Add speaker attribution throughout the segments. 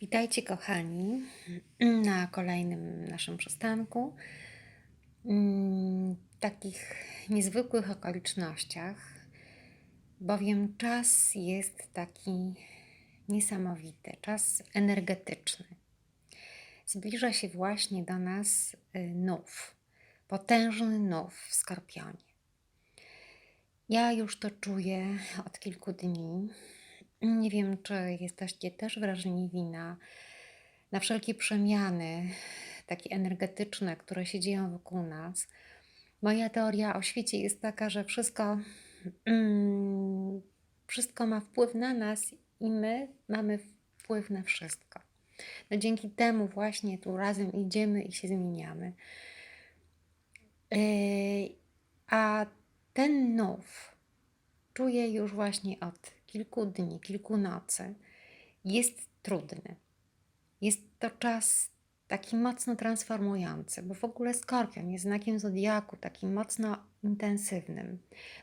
Speaker 1: Witajcie, kochani, na kolejnym naszym przystanku. Mm, W takich niezwykłych okolicznościach, bowiem czas jest taki niesamowity, czas energetyczny. Zbliża się właśnie do nas y, nów, potężny nów w skorpionie. Ja już to czuję od kilku dni. Nie wiem, czy jesteście też wrażliwi na, na wszelkie przemiany, takie energetyczne, które się dzieją wokół nas. Moja teoria o świecie jest taka, że wszystko, mm, wszystko ma wpływ na nas i my mamy wpływ na wszystko. No dzięki temu właśnie tu razem idziemy i się zmieniamy. Yy, a ten nów czuję już właśnie od kilku dni, kilku nocy. Jest trudny. Jest to czas taki mocno transformujący, bo w ogóle skorpion jest znakiem zodiaku takim mocno intensywnym,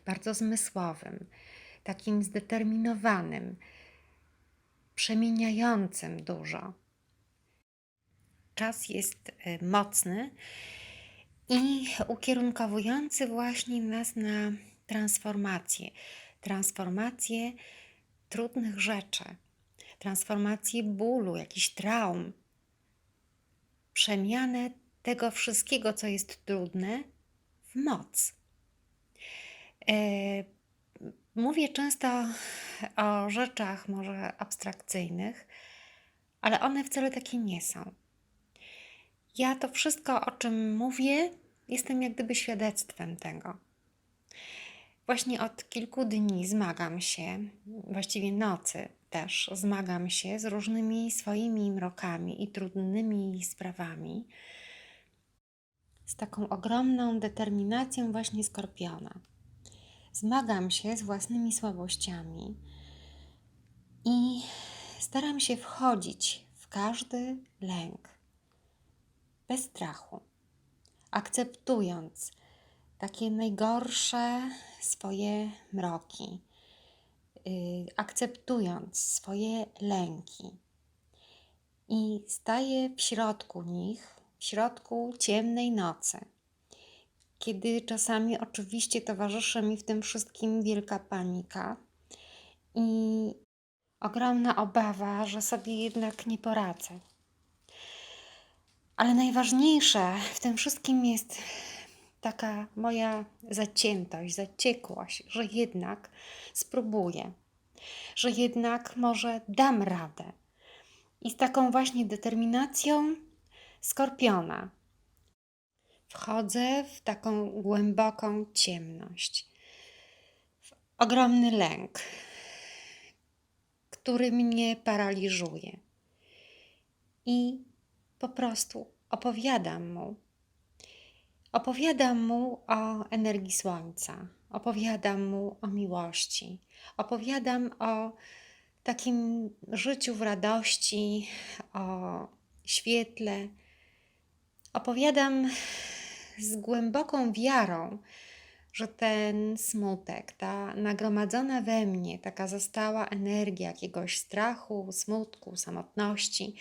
Speaker 1: bardzo zmysłowym, takim zdeterminowanym, przemieniającym dużo. Czas jest y, mocny i ukierunkowujący właśnie nas na transformację. Transformację trudnych rzeczy, transformację bólu, jakichś traum, przemianę tego wszystkiego, co jest trudne, w moc. E, Mówię często o rzeczach może abstrakcyjnych, ale one wcale takie nie są. Ja to wszystko, o czym mówię, jestem jak gdyby świadectwem tego. Właśnie od kilku dni zmagam się, właściwie nocy też, zmagam się z różnymi swoimi mrokami i trudnymi sprawami, z taką ogromną determinacją właśnie skorpiona. Zmagam się z własnymi słabościami i staram się wchodzić w każdy lęk bez strachu, akceptując takie najgorsze swoje mroki, yy, akceptując swoje lęki. I staję w środku nich, w środku ciemnej nocy, kiedy czasami oczywiście towarzyszy mi w tym wszystkim wielka panika i ogromna obawa, że sobie jednak nie poradzę. Ale najważniejsze w tym wszystkim jest taka moja zaciętość, zaciekłość, że jednak spróbuję, że jednak może dam radę. I z taką właśnie determinacją skorpiona wchodzę w taką głęboką ciemność, w ogromny lęk, który mnie paraliżuje. I po prostu opowiadam mu. Opowiadam mu o energii słońca, opowiadam mu o miłości, opowiadam o takim życiu w radości, o świetle. Opowiadam z głęboką wiarą, że ten smutek, ta nagromadzona we mnie, taka została energia jakiegoś strachu, smutku, samotności,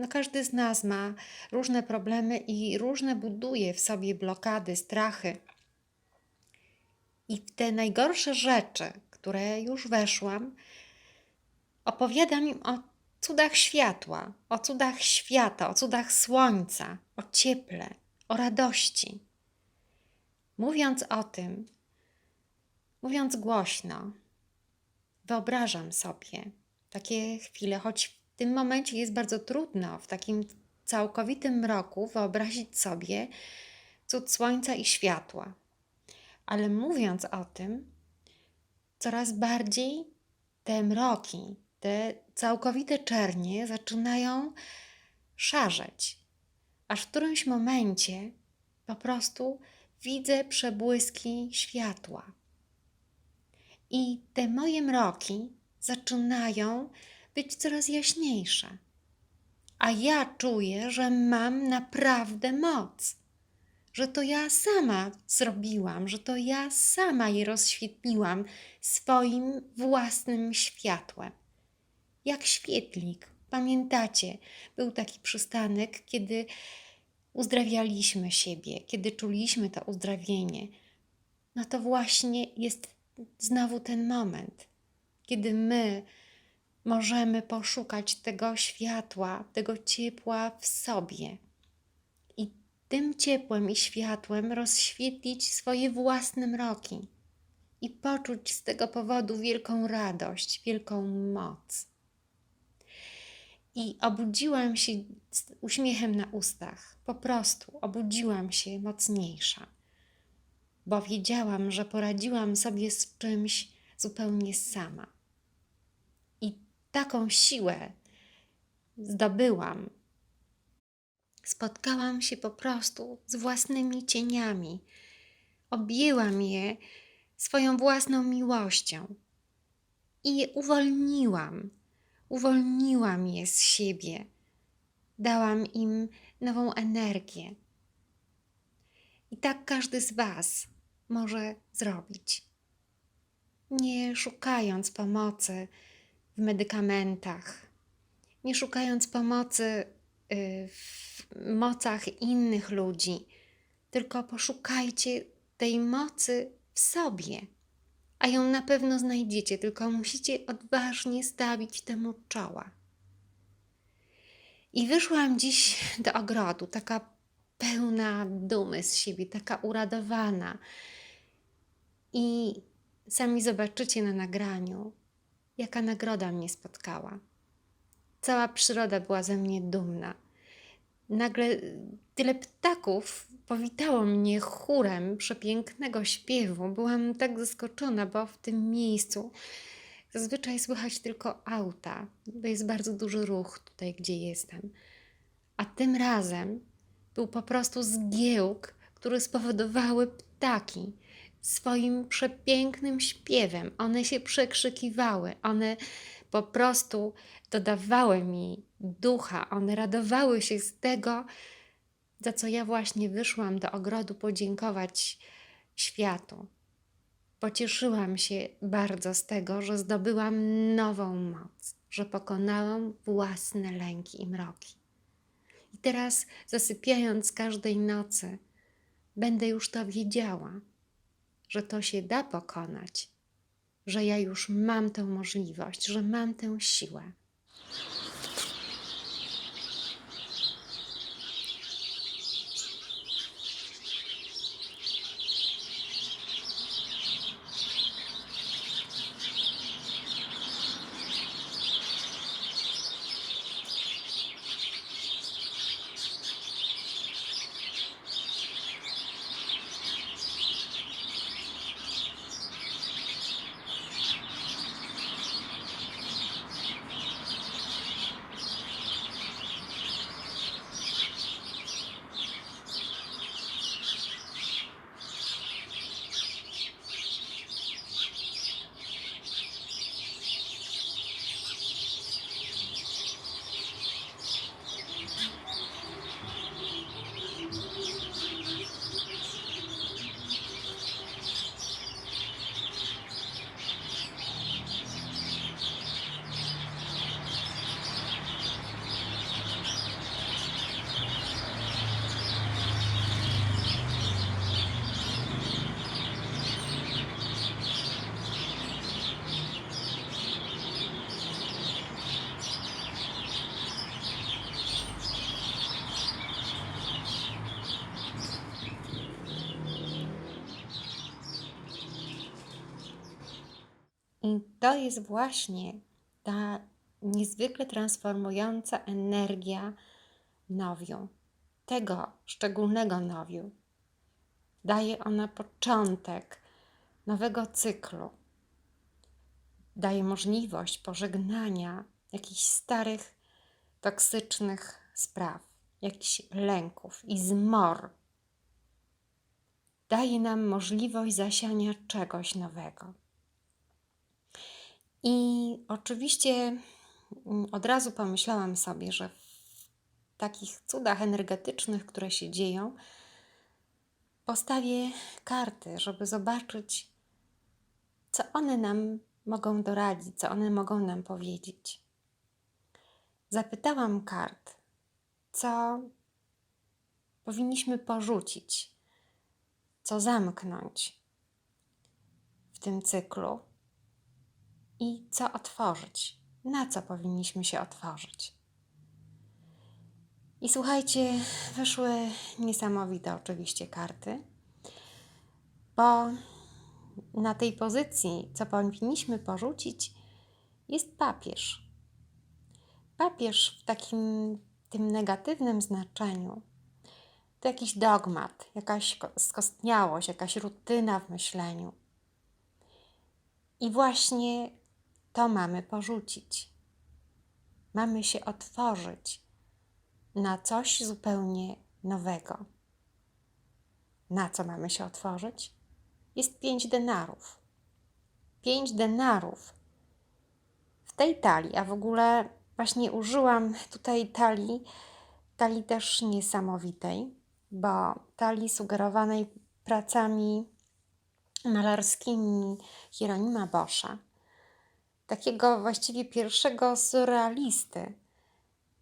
Speaker 1: no każdy z nas ma różne problemy i różne buduje w sobie blokady, strachy. I te najgorsze rzeczy, które już weszłam, opowiadam im o cudach światła, o cudach świata, o cudach słońca, o cieple, o radości. Mówiąc o tym, mówiąc głośno, wyobrażam sobie takie chwile, choć tym momencie jest bardzo trudno w takim całkowitym mroku wyobrazić sobie cud słońca i światła. Ale mówiąc o tym, coraz bardziej te mroki, te całkowite czernie zaczynają szarzeć, aż w którymś momencie po prostu widzę przebłyski światła. I te moje mroki zaczynają być coraz jaśniejsze. A ja czuję, że mam naprawdę moc, że to ja sama zrobiłam, że to ja sama je rozświetliłam swoim własnym światłem. Jak świetlik Pamiętacie, był taki przystanek, kiedy uzdrawialiśmy siebie, kiedy czuliśmy to uzdrowienie. No to właśnie jest znowu ten moment, kiedy my możemy poszukać tego światła, tego ciepła w sobie i tym ciepłem i światłem rozświetlić swoje własne mroki i poczuć z tego powodu wielką radość, wielką moc. I obudziłam się z uśmiechem na ustach. Po prostu obudziłam się mocniejsza, bo wiedziałam, że poradziłam sobie z czymś zupełnie sama. Taką siłę zdobyłam. Spotkałam się po prostu z własnymi cieniami. Objęłam je swoją własną miłością i je uwolniłam. Uwolniłam je z siebie. Dałam im nową energię. I tak każdy z Was może zrobić. Nie szukając pomocy w medykamentach, nie szukając pomocy y, w mocach innych ludzi, tylko poszukajcie tej mocy w sobie. A ją na pewno znajdziecie, tylko musicie odważnie stawić temu czoła. I wyszłam dziś do ogrodu, taka pełna dumy z siebie, taka uradowana. I sami zobaczycie na nagraniu, jaka nagroda mnie spotkała. Cała przyroda była ze mnie dumna. Nagle tyle ptaków powitało mnie chórem przepięknego śpiewu. Byłam tak zaskoczona, bo w tym miejscu zazwyczaj słychać tylko auta. To jest bardzo duży ruch tutaj, gdzie jestem. A tym razem był po prostu zgiełk, który spowodowały ptaki swoim przepięknym śpiewem. One się przekrzykiwały, one po prostu dodawały mi ducha, one radowały się z tego, za co ja właśnie wyszłam do ogrodu podziękować światu. Pocieszyłam się bardzo z tego, że zdobyłam nową moc, że pokonałam własne lęki i mroki. I teraz, zasypiając każdej nocy, będę już to wiedziała, że to się da pokonać, że ja już mam tę możliwość, że mam tę siłę. I to jest właśnie ta niezwykle transformująca energia nowiu, tego szczególnego nowiu. Daje ona początek nowego cyklu. Daje możliwość pożegnania jakichś starych, toksycznych spraw, jakichś lęków i zmor. Daje nam możliwość zasiania czegoś nowego. I oczywiście mm, od razu pomyślałam sobie, że w takich cudach energetycznych, które się dzieją, postawię karty, żeby zobaczyć, co one nam mogą doradzić, co one mogą nam powiedzieć. zapytałam kart, co powinniśmy porzucić, co zamknąć w tym cyklu i co otworzyć, na co powinniśmy się otworzyć. I słuchajcie, wyszły niesamowite oczywiście karty, bo na tej pozycji, co powinniśmy porzucić, jest papież. Papież w takim tym negatywnym znaczeniu to jakiś dogmat, jakaś ko- skostniałość, jakaś rutyna w myśleniu. I właśnie to mamy porzucić. Mamy się otworzyć na coś zupełnie nowego. Na co mamy się otworzyć? Jest pięć denarów. Pięć denarów w tej talii, a w ogóle właśnie użyłam tutaj talii, talii też niesamowitej, bo talii sugerowanej pracami malarskimi Hieronima Boscha, takiego właściwie pierwszego surrealisty,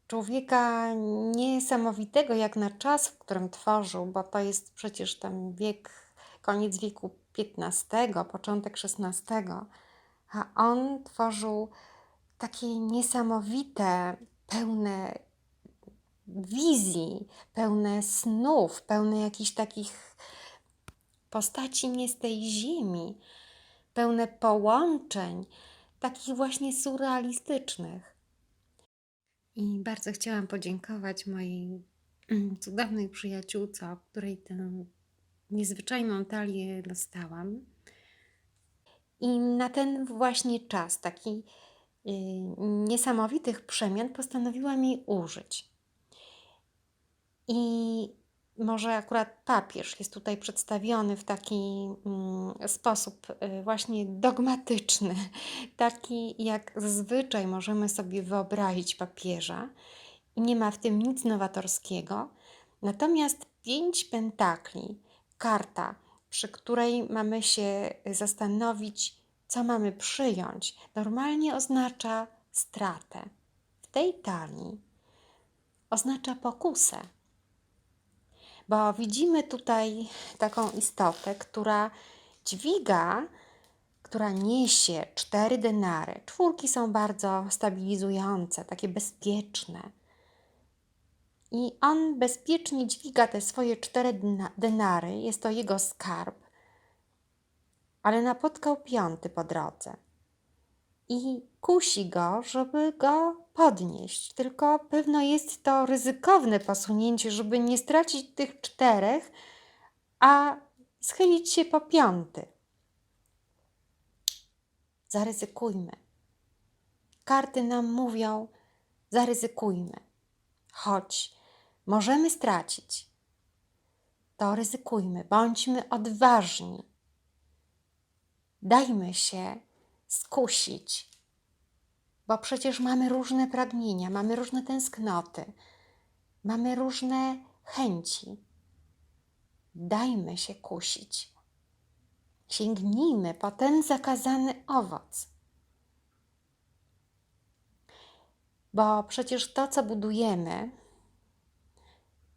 Speaker 1: człowieka niesamowitego jak na czas, w którym tworzył, bo to jest przecież ten wiek, koniec wieku XV, początek XVI, a on tworzył takie niesamowite, pełne wizji, pełne snów, pełne jakichś takich postaci nie z tej ziemi, pełne połączeń, takich właśnie surrealistycznych. I bardzo chciałam podziękować mojej mm, cudownej przyjaciółce, od której tę niezwyczajną talię dostałam. I na ten właśnie czas, taki y, niesamowitych przemian, postanowiłam jej użyć. I może akurat papież jest tutaj przedstawiony w taki mm, sposób y, właśnie dogmatyczny, taki jak zazwyczaj możemy sobie wyobrazić papieża i nie ma w tym nic nowatorskiego. Natomiast pięć pentakli, karta, przy której mamy się zastanowić, co mamy przyjąć, normalnie oznacza stratę. W tej talii oznacza pokusę bo widzimy tutaj taką istotę, która dźwiga, która niesie cztery denary. Czwórki są bardzo stabilizujące, takie bezpieczne. I on bezpiecznie dźwiga te swoje cztery denary, jest to jego skarb, ale napotkał piąty po drodze i kusi go, żeby go podnieść. Tylko pewno jest to ryzykowne posunięcie, żeby nie stracić tych czterech, a schylić się po piąty. Zaryzykujmy. Karty nam mówią: zaryzykujmy. Choć możemy stracić, to ryzykujmy, bądźmy odważni. Dajmy się skusić, bo przecież mamy różne pragnienia, mamy różne tęsknoty, mamy różne chęci. Dajmy się kusić. Sięgnijmy po ten zakazany owoc. Bo przecież to, co budujemy,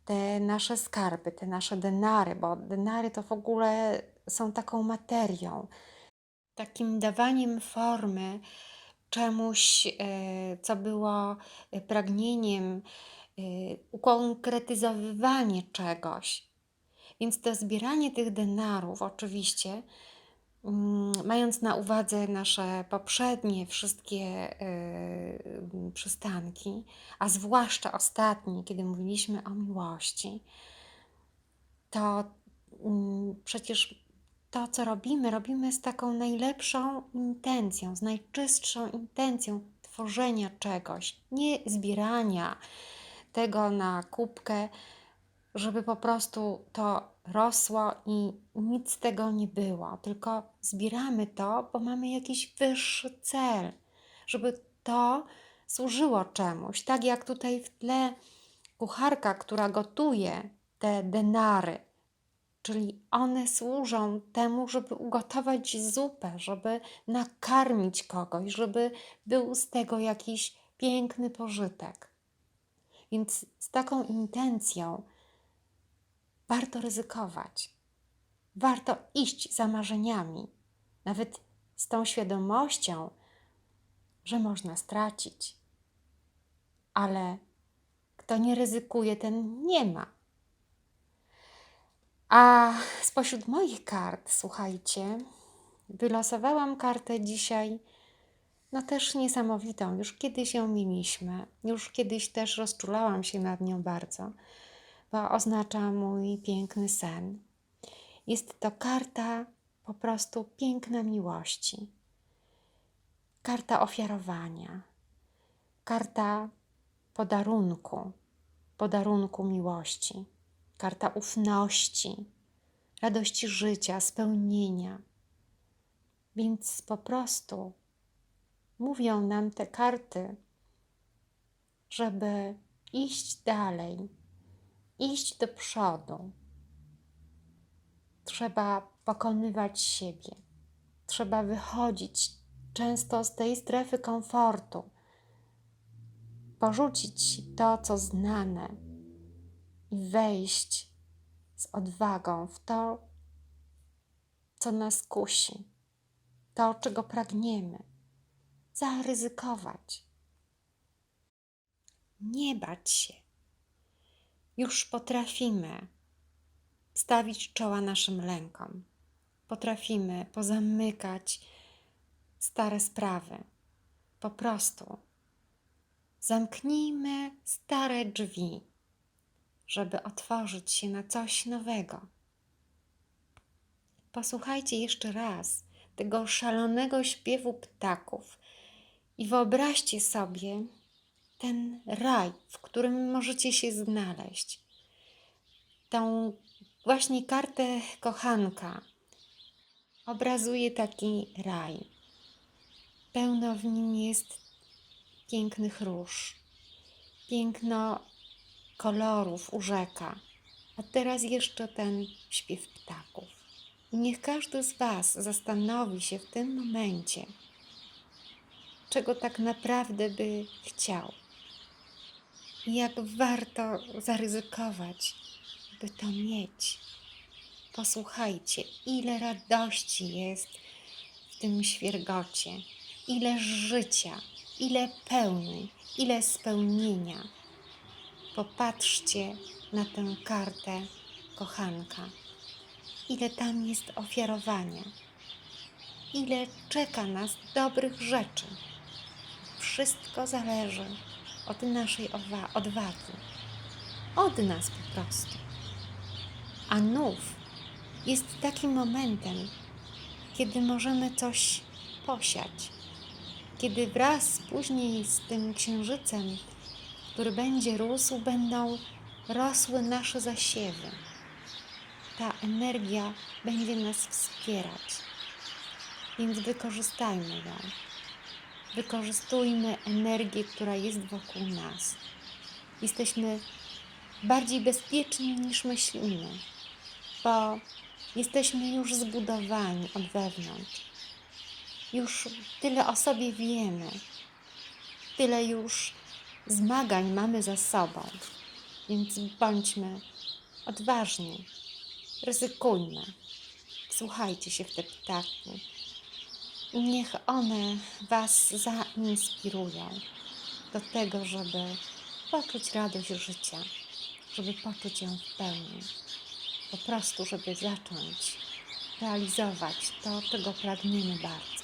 Speaker 1: te nasze skarby, te nasze denary, bo denary to w ogóle są taką materią, takim dawaniem formy czemuś, e, co było e, pragnieniem, e, ukonkretyzowywanie czegoś. Więc to zbieranie tych denarów, oczywiście, mm, mając na uwadze nasze poprzednie wszystkie przystanki, a zwłaszcza ostatni, kiedy mówiliśmy o miłości, to mm, przecież to, co robimy, robimy z taką najlepszą intencją, z najczystszą intencją tworzenia czegoś, nie zbierania tego na kubkę, żeby po prostu to rosło i nic z tego nie było, tylko zbieramy to, bo mamy jakiś wyższy cel, żeby to służyło czemuś. Tak jak tutaj w tle kucharka, która gotuje te denary, Czyli one służą temu, żeby ugotować zupę, żeby nakarmić kogoś, żeby był z tego jakiś piękny pożytek. Więc z taką intencją warto ryzykować. Warto iść za marzeniami, nawet z tą świadomością, że można stracić. Ale kto nie ryzykuje, ten nie ma. A spośród moich kart, słuchajcie, wylosowałam kartę dzisiaj, no też niesamowitą. Już kiedyś ją mieliśmy, już kiedyś też rozczulałam się nad nią bardzo, bo oznacza mój piękny sen. Jest to karta po prostu piękna miłości, karta ofiarowania, karta podarunku, podarunku miłości, karta ufności, radości życia, spełnienia. Więc po prostu mówią nam te karty, żeby iść dalej, iść do przodu. Trzeba pokonywać siebie, trzeba wychodzić często z tej strefy komfortu, porzucić to, co znane i wejść z odwagą w to, co nas kusi, to, czego pragniemy, zaryzykować. Nie bać się. Już potrafimy stawić czoła naszym lękom. Potrafimy pozamykać stare sprawy. Po prostu zamknijmy stare drzwi, żeby otworzyć się na coś nowego. Posłuchajcie jeszcze raz tego szalonego śpiewu ptaków i wyobraźcie sobie ten raj, w którym możecie się znaleźć. Tą właśnie kartę kochanka obrazuje taki raj. Pełno w nim jest pięknych róż, piękno kolorów u rzeka, a teraz jeszcze ten śpiew ptaków. I niech każdy z Was zastanowi się w tym momencie, czego tak naprawdę by chciał. I jak warto zaryzykować, by to mieć. Posłuchajcie, ile radości jest w tym świergocie, ile życia, ile pełni, ile spełnienia. Popatrzcie na tę kartę kochanka, ile tam jest ofiarowania, ile czeka nas dobrych rzeczy. Wszystko zależy od naszej odwagi, od nas po prostu. A nów jest takim momentem, kiedy możemy coś posiać, kiedy wraz później z tym księżycem, który będzie rósł, będą rosły nasze zasiewy. Ta energia będzie nas wspierać, więc wykorzystajmy ją. Wykorzystujmy energię, która jest wokół nas. Jesteśmy bardziej bezpieczni niż myślimy, bo jesteśmy już zbudowani od wewnątrz. Już tyle o sobie wiemy, tyle już zmagań mamy za sobą, więc bądźmy odważni, ryzykujmy, słuchajcie się w te ptaki Niech one Was zainspirują do tego, żeby poczuć radość życia, żeby poczuć ją w pełni. Po prostu, żeby zacząć realizować to, czego pragniemy bardzo.